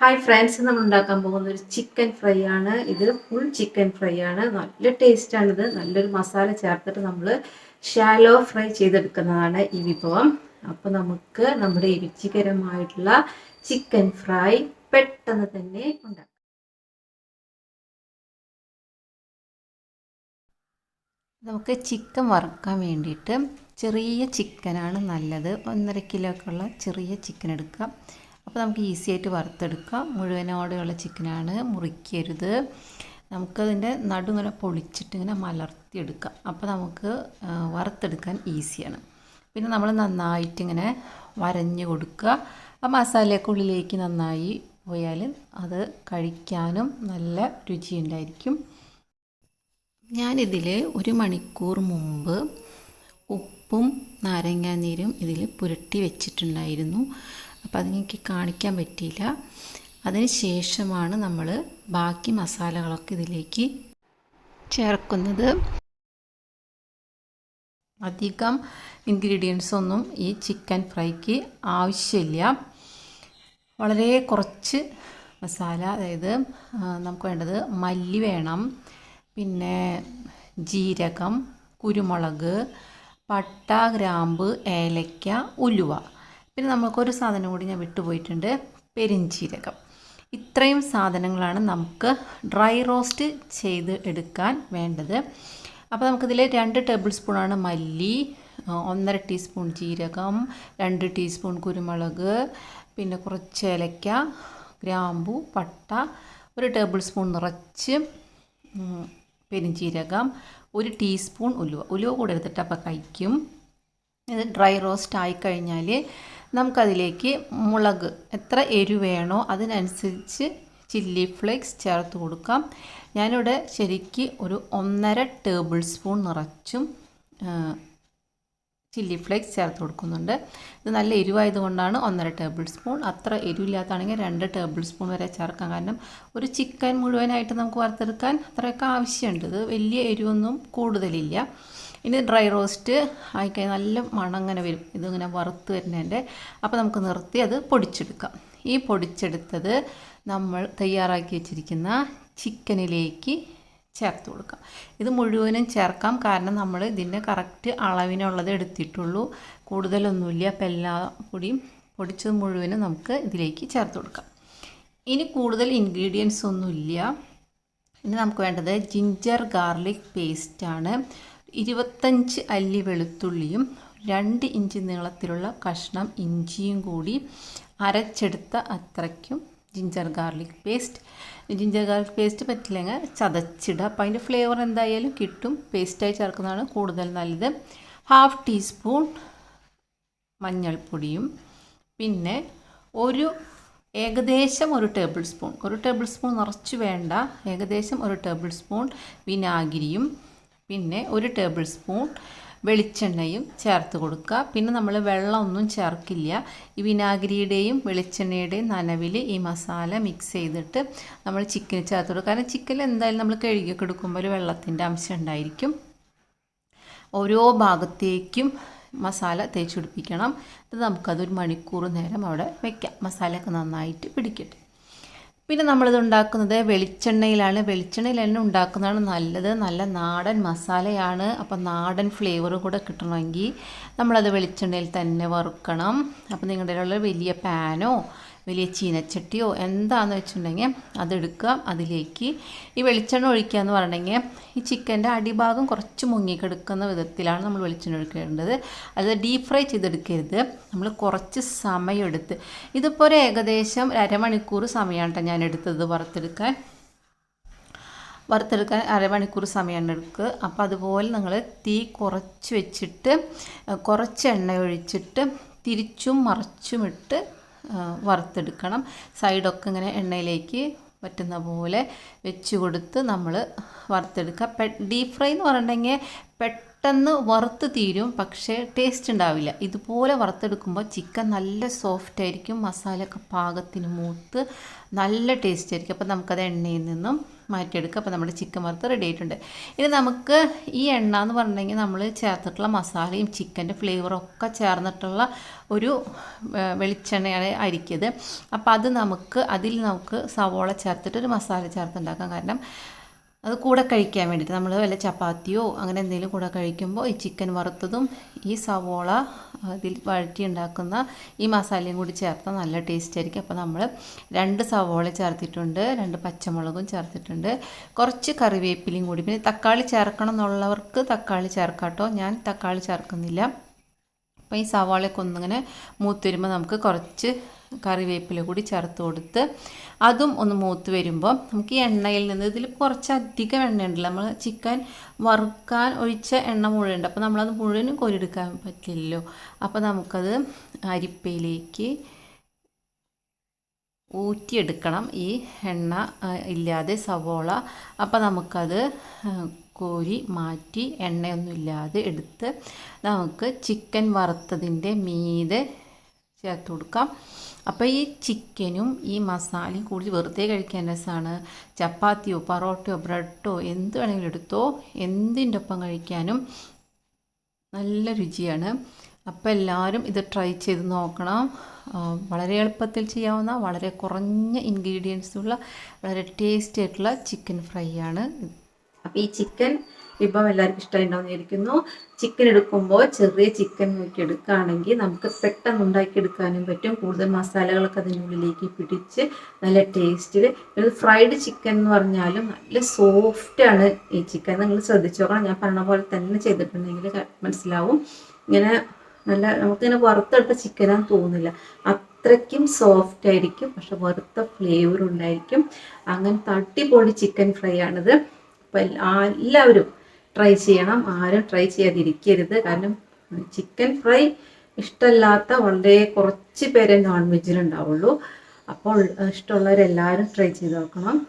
Hi friends നമ്മൾ ഉണ്ടാക്കാൻ പോകുന്ന ഒരു ചിക്കൻ ഫ്രൈ ആണ്. ഇത് ഫുൾ ചിക്കൻ ഫ്രൈ ആണ്. നല്ല ടേസ്റ്റ് ആണ് ഇത് നല്ലൊരു മസാല ചേർത്തിട്ട് നമ്മൾ ഷാലോ ഫ്രൈ ചെയ്തെടുക്കുന്നതാണ് ഈ വിഭവം. അപ്പോൾ നമുക്ക് നമ്മുടെ രുചികരമായിട്ടുള്ള ചിക്കൻ ഫ്രൈ പെട്ടെന്ന് തന്നെ ഉണ്ടാക്കാം. നമുക്ക് ചിക്കൻ വറുക്കാൻ വേണ്ടിയിട്ട് ചെറിയ ചിക്കനാണ് നല്ലത്. ഒന്നര കിലോ ഒക്കെ ഉള്ള ചെറിയ ചിക്കൻ എടുക്കുക അപ്പോൾ നമുക്ക് ഈസി ആയിട്ട് വറുത്തെടുക്കാം. മുഴുവനോടെയുള്ള ചിക്കനാണ്. മുറിക്കരുത്. നമുക്കതിന്റെ നടു ഇങ്ങനെ പൊളിച്ചിട്ട് ഇങ്ങനെ മലർത്തിയെടുക്കാം. അപ്പോൾ നമുക്ക് വറുത്തെടുക്കാൻ ഈസിയാണ്. പിന്നെ നമ്മൾ നന്നായിട്ടിങ്ങനെ വരഞ്ഞു കൊടുക്കുക. ആ മസാലയൊക്കെ ഉള്ളിലേക്ക് നന്നായി പോയാൽ അത് കഴിക്കാനും നല്ല രുചിയുണ്ടായിരിക്കും ഞാനിതിൽ ഒരു മണിക്കൂർ മുമ്പ് ഉപ്പും നാരങ്ങാനീരും ഇതിൽ പുരട്ടി വെച്ചിട്ടുണ്ടായിരുന്നു. അപ്പോൾ അതെനിക്ക് കാണിക്കാൻ പറ്റിയില്ല. അതിന് ശേഷമാണ് നമ്മൾ ബാക്കി മസാലകളൊക്കെ ഇതിലേക്ക് ചേർക്കുന്നത്. അധികം ഇൻഗ്രീഡിയൻസ് ഒന്നും ഈ ചിക്കൻ ഫ്രൈക്ക് ആവശ്യമില്ല. വളരെ കുറച്ച് മസാല അതായത് നമുക്ക് വേണ്ടത് മല്ലി വേണം. പിന്നെ ജീരകം കുരുമുളക് പട്ട ഗ്രാമ്പ് ഏലക്ക ഉലുവ. പിന്നെ നമുക്കൊരു സാധനം കൂടി ഞാൻ വിട്ടുപോയിട്ടുണ്ട്. പെരിഞ്ചീരകം. ഇത്രയും സാധനങ്ങളാണ് നമുക്ക് ഡ്രൈ റോസ്റ്റ് ചെയ്ത് എടുക്കാൻ വേണ്ടത്. അപ്പോൾ നമുക്കിതിൽ രണ്ട് ടേബിൾ സ്പൂണാണ് മല്ലി ഒന്നര ടീസ്പൂൺ ജീരകം രണ്ട് ടീസ്പൂൺ കുരുമുളക് പിന്നെ കുറച്ച് ഏലക്ക ഗ്രാമ്പു പട്ട ഒരു ടേബിൾ സ്പൂൺ നിറച്ച് പെരിഞ്ചീരകം ഒരു ടീസ്പൂൺ ഉലുവ. ഉലുവ കൂടെ എടുത്തിട്ട് അപ്പോൾ കഴിക്കും. ഇത് ഡ്രൈ റോസ്റ്റ് ആയിക്കഴിഞ്ഞാൽ നമുക്കതിലേക്ക് മുളക് എത്ര എരിവ് വേണോ അതിനനുസരിച്ച് ചില്ലി ഫ്ലേക്സ് ചേർത്ത് കൊടുക്കാം. ഞാനിവിടെ ശരിക്ക് ഒരു ഒന്നര ടേബിൾ സ്പൂൺ നിറച്ചും ചില്ലി ഫ്ലേക്സ് ചേർത്ത് കൊടുക്കുന്നുണ്ട്. ഇത് നല്ല എരിവായതുകൊണ്ടാണ് ഒന്നര ടേബിൾ സ്പൂൺ. അത്ര എരിവില്ലാത്താണെങ്കിൽ രണ്ട് ടേബിൾ സ്പൂൺ വരെ ചേർക്കാം. കാരണം ഒരു ചിക്കൻ മുഴുവനായിട്ട് നമുക്ക് വറുത്തെടുക്കാൻ അത്രയൊക്കെ ആവശ്യമുണ്ട്. ഇത് വലിയ എരിവൊന്നും കൂടുതലില്ല. ഇനി ഡ്രൈ റോസ്റ്റ് ആയിക്കഴിഞ്ഞാൽ നല്ല മണം അങ്ങനെ വരും. ഇതിങ്ങനെ വറുത്ത് വരുന്നതിന്റെ. അപ്പോൾ നമുക്ക് നിർത്തി അത് പൊടിച്ചെടുക്കാം. ഈ പൊടിച്ചെടുത്തത് നമ്മൾ തയ്യാറാക്കി വെച്ചിരിക്കുന്ന ചിക്കനിലേക്ക് ചേർത്ത് കൊടുക്കാം. ഇത് മുഴുവനും ചേർക്കാം. കാരണം നമ്മൾ ഇതിന്റെ കറക്റ്റ് അളവിനുള്ളത് എടുത്തിട്ടുള്ളൂ. കൂടുതലൊന്നുമില്ല. അപ്പം എല്ലാ പൊടിയും പൊടിച്ചത് മുഴുവനും നമുക്ക് ഇതിലേക്ക് ചേർത്ത് കൊടുക്കാം. ഇനി കൂടുതൽ ഇൻഗ്രീഡിയൻസ് ഒന്നുമില്ല. ഇനി നമുക്ക് വേണ്ടത് ജിഞ്ചർ ഗാർലിക് പേസ്റ്റാണ്. ഇരുപത്തഞ്ച് അല്ലി വെളുത്തുള്ളിയും രണ്ട് ഇഞ്ച് നീളത്തിലുള്ള കഷ്ണം ഇഞ്ചിയും കൂടി അരച്ചെടുത്ത അത്രയ്ക്കും ginger garlic paste ginger garlic paste പറ്റില്ലെങ്കിൽ ചതച്ചിടുക. അപ്പോൾ അതിന്റെ ഫ്ലേവർ എന്തായാലും കിട്ടും. പേസ്റ്റായി ചേർക്കുന്നതാണ് കൂടുതൽ നല്ലത്. ഹാഫ് ടീസ്പൂൺ മഞ്ഞൾപ്പൊടിയും. പിന്നെ ഒരു ഏകദേശം ഒരു ടേബിൾ സ്പൂൺ ഒരു ടേബിൾ സ്പൂൺ നിറച്ച് വേണ്ട. ഏകദേശം ഒരു ടേബിൾ സ്പൂൺ വിനാഗിരിയും. പിന്നെ ഒരു ടേബിൾ സ്പൂൺ വെളിച്ചെണ്ണയും ചേർത്ത് കൊടുക്കുക. പിന്നെ നമ്മൾ വെള്ളമൊന്നും ചേർക്കില്ല. ഈ വിനാഗിരിയുടെയും വെളിച്ചെണ്ണയുടെയും നനവിൽ ഈ മസാല മിക്സ് ചെയ്തിട്ട് നമ്മൾ ചിക്കന് ചേർത്ത് കൊടുക്കുക. കാരണം ചിക്കൻ എന്തായാലും നമ്മൾ കഴുകിയൊക്കെ എടുക്കുമ്പോൾ ഒരു വെള്ളത്തിന്റെ അംശം ഉണ്ടായിരിക്കും. ഓരോ ഭാഗത്തേക്കും മസാല തേച്ച് പിടിപ്പിക്കണം. നമുക്കതൊരു മണിക്കൂർ നേരം അവിടെ വെക്കാം. മസാലയൊക്കെ നന്നായിട്ട് പിടിക്കട്ടെ. പിന്നെ നമ്മളിത് ഉണ്ടാക്കുന്നത് വെളിച്ചെണ്ണയിലാണ്. വെളിച്ചെണ്ണയിൽ തന്നെ ഉണ്ടാക്കുന്നതാണ് നല്ലത്. നല്ല നാടൻ മസാലയാണ്. അപ്പം നാടൻ ഫ്ലേവറും കൂടെ കിട്ടണമെങ്കിൽ നമ്മളത് വെളിച്ചെണ്ണയിൽ തന്നെ വറുക്കണം. അപ്പം നിങ്ങളുടെ വലിയ പാനോ വലിയ ചീനച്ചട്ടിയോ എന്താണെന്ന് വെച്ചിട്ടുണ്ടെങ്കിൽ അതെടുക്കുക അതിലേക്ക് ഈ വെളിച്ചെണ്ണ ഒഴിക്കുക എന്ന് പറഞ്ഞിട്ടുണ്ടെങ്കിൽ ഈ ചിക്കന്റെ അടിഭാഗം കുറച്ച് മുങ്ങിക്കെടുക്കുന്ന വിധത്തിലാണ് നമ്മൾ വെളിച്ചെണ്ണ ഒഴിക്കേണ്ടത്. അത് ഡീപ് ഫ്രൈ ചെയ്തെടുക്കരുത്. നമ്മൾ കുറച്ച് സമയമെടുത്ത് ഇതിപ്പോൾ ഒരു ഏകദേശം അരമണിക്കൂർ സമയമാണ് കേട്ടോ ഞാൻ എടുത്തത് വറുത്തെടുക്കാൻ. വറുത്തെടുക്കാൻ അരമണിക്കൂർ സമയമാണ് എടുക്കുക. അപ്പോൾ അതുപോലെ നിങ്ങൾ തീ കുറച്ച് വെച്ചിട്ട് കുറച്ച് എണ്ണ ഒഴിച്ചിട്ട് തിരിച്ചും മറിച്ചും ഇട്ട് വറുത്തെടുക്കണം. സൈഡൊക്കെ ഇങ്ങനെ എണ്ണയിലേക്ക് പറ്റുന്ന പോലെ വെച്ച് കൊടുത്ത് നമ്മൾ വറുത്തെടുക്കുക. പെ ഡീപ് ഫ്രൈ എന്ന് പറഞ്ഞിട്ടുണ്ടെങ്കിൽ പെട്ടെന്ന് വറുത്ത് തീരും പക്ഷേ ടേസ്റ്റ് ഉണ്ടാവില്ല. ഇതുപോലെ വറുത്തെടുക്കുമ്പോൾ ചിക്കൻ നല്ല സോഫ്റ്റ് ആയിരിക്കും. മസാലയൊക്കെ പാകത്തിന് മൂത്ത് നല്ല ടേസ്റ്റ് ആയിരിക്കും. അപ്പോൾ നമുക്കത് എണ്ണയിൽ നിന്നും മാറ്റിയെടുക്കുക. അപ്പോൾ നമ്മുടെ ചിക്കൻ വറുത്ത് റെഡി ആയിട്ടുണ്ട്. ഇനി നമുക്ക് ഈ എണ്ണ എന്ന് പറഞ്ഞിട്ടുണ്ടെങ്കിൽ നമ്മൾ ചേർത്തിട്ടുള്ള മസാലയും ചിക്കന്റെ ഫ്ലേവറും ഒക്കെ ചേർന്നിട്ടുള്ള ഒരു വെളിച്ചെണ്ണയാണ് അരിക്കത് അപ്പോൾ അത് നമുക്ക് അതിൽ നമുക്ക് സവോള ചേർത്തിട്ട് ഒരു മസാല ചേർത്തുണ്ടാക്കാം കാരണം അത് കൂടെ കഴിക്കാൻ വേണ്ടിയിട്ട് നമ്മൾ വല്ല ചപ്പാത്തിയോ അങ്ങനെ എന്തെങ്കിലും കൂടെ കഴിക്കുമ്പോൾ ഈ ചിക്കൻ വറുത്തതും ഈ സവോള അതിൽ വഴറ്റി ഉണ്ടാക്കുന്ന ഈ മസാലയും കൂടി ചേർത്താൽ നല്ല ടേസ്റ്റ് ആയിരിക്കും. അപ്പോൾ നമ്മൾ രണ്ട് സവോള ചേർത്തിട്ടുണ്ട് രണ്ട് പച്ചമുളകും ചേർത്തിട്ടുണ്ട്. കുറച്ച് കറിവേപ്പിലയും കൂടി. പിന്നെ തക്കാളി ചേർക്കണം എന്നുള്ളവർക്ക് തക്കാളി ചേർക്കാട്ടോ. ഞാൻ തക്കാളി ചേർക്കുന്നില്ല. അപ്പോൾ ഈ സവാളയൊക്കെ ഒന്നിങ്ങനെ മൂത്ത് വരുമ്പോൾ നമുക്ക് കുറച്ച് കറിവേപ്പില കൂടി ചേർത്ത് കൊടുത്ത് അതും ഒന്ന് മൂത്ത് വരുമ്പോൾ നമുക്ക് ഈ എണ്ണയിൽ നിന്ന് ഇതിൽ കുറച്ചധികം എണ്ണയുണ്ടല്ലോ. നമ്മൾ ചിക്കൻ വറുക്കാൻ ഒഴിച്ച എണ്ണ മുഴുവനുണ്ട്. അപ്പോൾ നമ്മളത് മുഴുവനും കോരിയെടുക്കാൻ പറ്റില്ലല്ലോ. അപ്പോൾ നമുക്കത് അരിപ്പയിലേക്ക് ഊറ്റിയെടുക്കണം ഈ എണ്ണ ഇല്ലാതെ സവോള. അപ്പോൾ നമുക്കത് കോരി മാറ്റി എണ്ണയൊന്നുമില്ലാതെ എടുത്ത് നമുക്ക് ചിക്കൻ വറുത്തതിന്റെ മീതെ ചേർത്ത് കൊടുക്കാം. അപ്പോൾ ഈ ചിക്കനും ഈ മസാലയും കൂടുതൽ വെറുതെ കഴിക്കാൻ രസമാണ് ചപ്പാത്തിയോ പൊറോട്ടയോ ബ്രെഡോ എന്ത് വേണമെങ്കിലും എടുത്തോ എന്തിന്റെ ഒപ്പം കഴിക്കാനും നല്ല രുചിയാണ്. അപ്പോൾ എല്ലാവരും ഇത് ട്രൈ ചെയ്ത് നോക്കണം. വളരെ എളുപ്പത്തിൽ ചെയ്യാവുന്ന വളരെ കുറഞ്ഞ ഇൻഗ്രീഡിയൻസുള്ള വളരെ ടേസ്റ്റി ആയിട്ടുള്ള ചിക്കൻ ഫ്രൈ ആണ്. അപ്പോൾ ഈ ചിക്കൻ വിഭവം എല്ലാവർക്കും ഇഷ്ടമായിട്ടുണ്ടാവുന്ന വിചാരിക്കുന്നു. ചിക്കൻ എടുക്കുമ്പോൾ ചെറിയ ചിക്കൻ നോക്കി എടുക്കുകയാണെങ്കിൽ നമുക്ക് പെട്ടെന്ന് ഉണ്ടാക്കിയെടുക്കാനും പറ്റും. കൂടുതൽ മസാലകളൊക്കെ അതിനുള്ളിലേക്ക് പിടിച്ച് നല്ല ടേസ്റ്റിൽ ഇത് ഫ്രൈഡ് ചിക്കൻ എന്ന് പറഞ്ഞാലും നല്ല സോഫ്റ്റ് ആണ് ഈ ചിക്കൻ നിങ്ങൾ ശ്രദ്ധിച്ചു നോക്കണം ഞാൻ പറഞ്ഞ പോലെ തന്നെ ചെയ്തിട്ടുണ്ടെങ്കിൽ മനസ്സിലാവും. ഇങ്ങനെ നല്ല നമുക്കിങ്ങനെ വറുത്തെടുത്ത ചിക്കനാന്ന് തോന്നില്ല അത്രയ്ക്കും സോഫ്റ്റ് ആയിരിക്കും. പക്ഷെ വറുത്ത ഫ്ലേവർ ഉണ്ടായിരിക്കും. അങ്ങനെ തട്ടിപ്പൊളി ചിക്കൻ ഫ്രൈ ആണിത്. അപ്പം എല്ലാവരും ട്രൈ ചെയ്യണം. ആരും ട്രൈ ചെയ്യാതിരിക്കരുത്. കാരണം ചിക്കൻ ഫ്രൈ ഇഷ്ടമല്ലാത്ത വളരെ കുറച്ച് പേരെ നോൺ വെജിലുണ്ടാവുള്ളൂ അപ്പോൾ ഇഷ്ടമുള്ളവരെല്ലാവരും ട്രൈ ചെയ്ത് നോക്കണം.